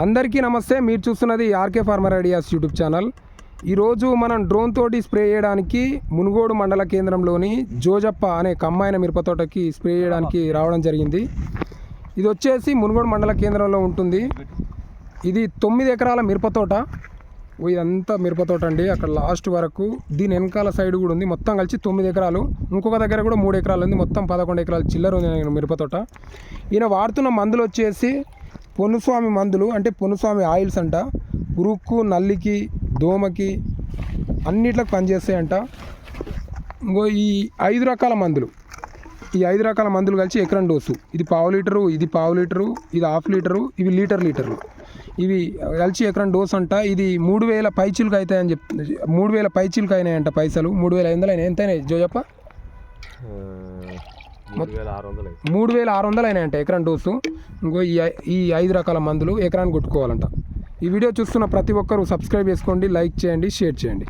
అందరికీ నమస్తే. మీరు చూస్తున్నది RK farmer ideas YouTube channel. ఈరోజు మనం డ్రోన్ తోటి స్ప్రే చేయడానికి మునుగోడు మండల కేంద్రంలోని జోజప్ప అనే కమ్మాయిన మిరపతోటకి స్ప్రే చేయడానికి రావడం జరిగింది. ఇది వచ్చేసి మునుగోడు మండల కేంద్రంలో ఉంటుంది. ఇది తొమ్మిది ఎకరాల మిరపతోట ఇదంతా మిరపతోట అండి. అక్కడ లాస్ట్ వరకు దీని వెనకాల సైడ్ కూడా ఉంది. మొత్తం కలిసి తొమ్మిది ఎకరాలు. ఇంకొక దగ్గర కూడా మూడు ఎకరాలు ఉంది. మొత్తం పదకొండు ఎకరాలు చిల్లర ఉంది మిరపతోట ఈయన వాడుతున్న మందులు వచ్చేసి పొన్నుస్వామి మందులు అంటే పొన్నుస్వామి ఆయిల్స్ అంట పురుక్కు నల్లికి దోమకి అన్నిట్లకు పనిచేస్తాయంట. ఇంకో ఈ ఐదు రకాల మందులు. ఈ ఐదు రకాల మందులు కలిసి ఎకరం డోసు. ఇది పావు లీటరు ఇది పావు లీటరు ఇది హాఫ్ లీటరు ఇవి లీటర్ లీటర్లు. ఇవి కలిసి ఎకరం డోస్ అంట. ఇది మూడు వేల పైచీలకు అవుతాయని చెప్ మూడు వేల పైచీలకు అయినాయంట పైసలు. మూడు వేల ఐదు వందలు అయినాయి. ఎంత అయినాయి జోజప్ప మూడు వేల ఆరు వందలు అయినాయంట ఎకరం డోసు. ఇంకో ఈ ఈ ఐదు రకాల మందులు ఎకరానికి కొట్టుకోవాలంట. ఈ వీడియో చూస్తున్న ప్రతి ఒక్కరూ సబ్స్క్రైబ్ చేసుకోండి లైక్ చేయండి షేర్ చేయండి.